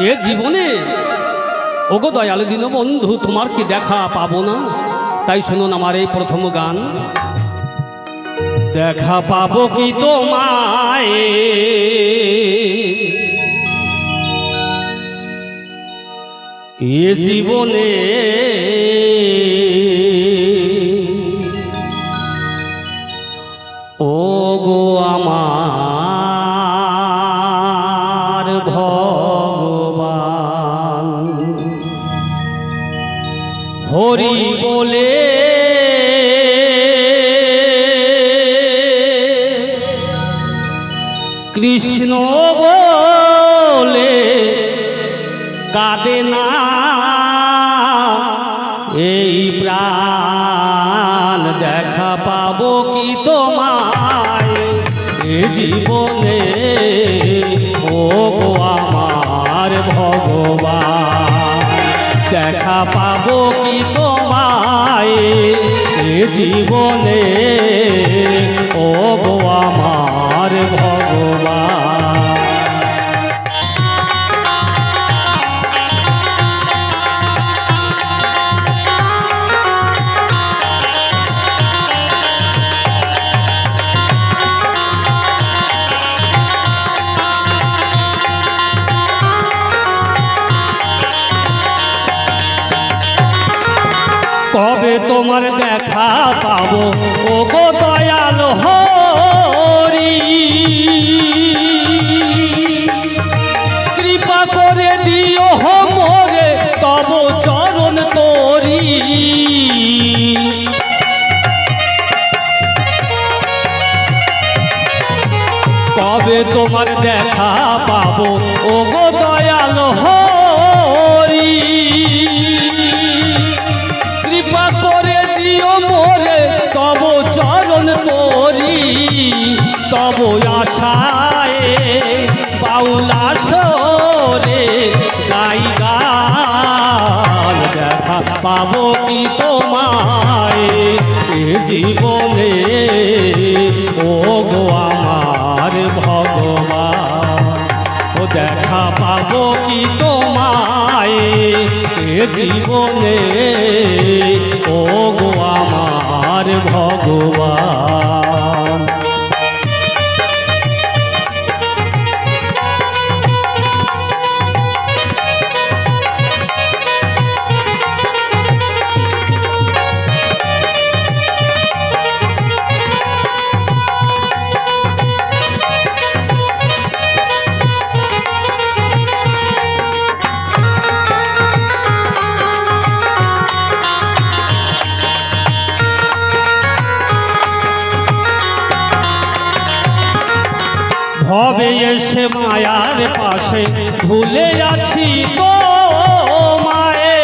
এ জীবনে ওগো দয়ালু দিন বন্ধু, তোমার কি দেখা পাবো না? তাই শুনুন আমার এই প্রথম গান। দেখা পাবো কি তোমায়? এ জীবনে ও গো আমার হরি বলে। কৃষ্ণ বলে কাঁদে না এই প্রাণ দেখা পাবো কি তোমায়? এ জীবনে কবে তোমার দেখা পাবো। ও গো দয়াল হরি। কৃপা করে দিও মোরে, তব চরণ তোরি। কবে তোমার দেখা পাবো। ও গো দয়াল হরি। কৃপা করে দিও মোরে, তব চরণ তোরি, তব আশায় বাউলা সরে গাই গান দেখা পাবো কি তোমায় জীবনে, ও গো দেখা পাবো কি তোমায়? জীবনে ও গো আমার ভগবান। ভবে এসে মায়ার পাশে ভুলে আছি তো মায়ে।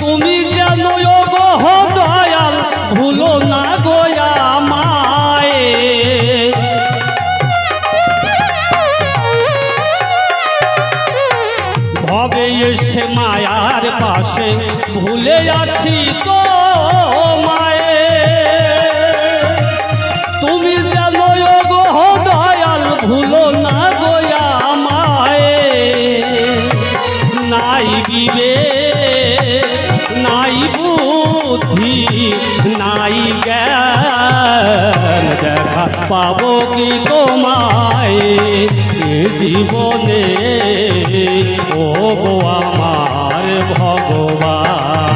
তুমি যেন গো দয়াল ভুলো না গোয়া মায়ে ভবে এসে মায়ার পাশে ভুলে আছি তো নাই নাই বুদ্ধি, নাই জ্ঞান দেখা পাবো কি তোমায়? জীবনে, ও গো আমার ভগবান,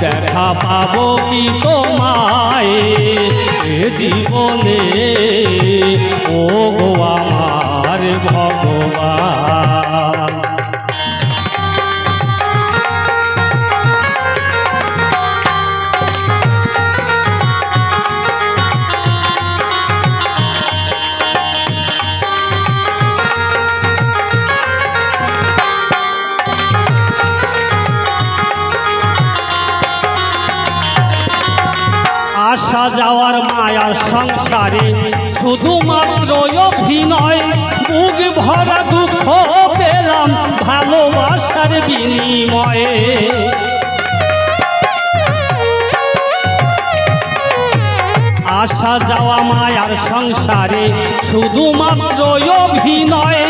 দেখা পাবো কি তোমায়? জীবনে আসা যাওয়ার মায়ার সংসারে। শুধুমাত্র অভিনয়, বুক ভরা দুঃখ পেলাম ভালোবাসার বিনিময়ে। আসা যাওয়া মায়ার সংসারে শুধুমাত্র অভিনয়,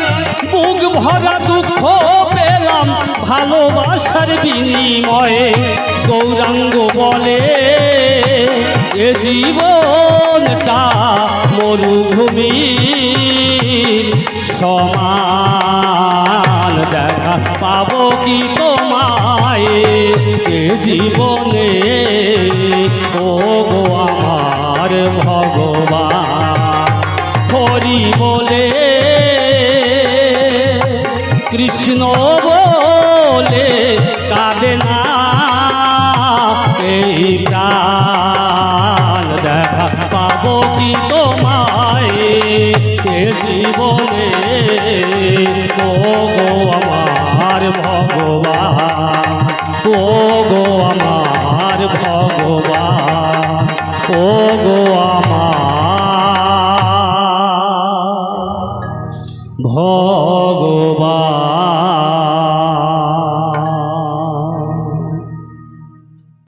বুক ভরা দুঃখ পেলাম ভালোবাসার বিনিময়ে। গৌরাঙ্গ বলে এ জীবনটা মরুভূমির সমান দেখা পাবো কি তোমায় এ জীবনে? ও গো আমার ভগবান, হরি বলে কৃষ্ণ বলে কাঁদে না। এই দেখা পাবো কি তোমায় এ জীবনে? ও গো আমার ভগবান ও গো আমার ভগবান ও গো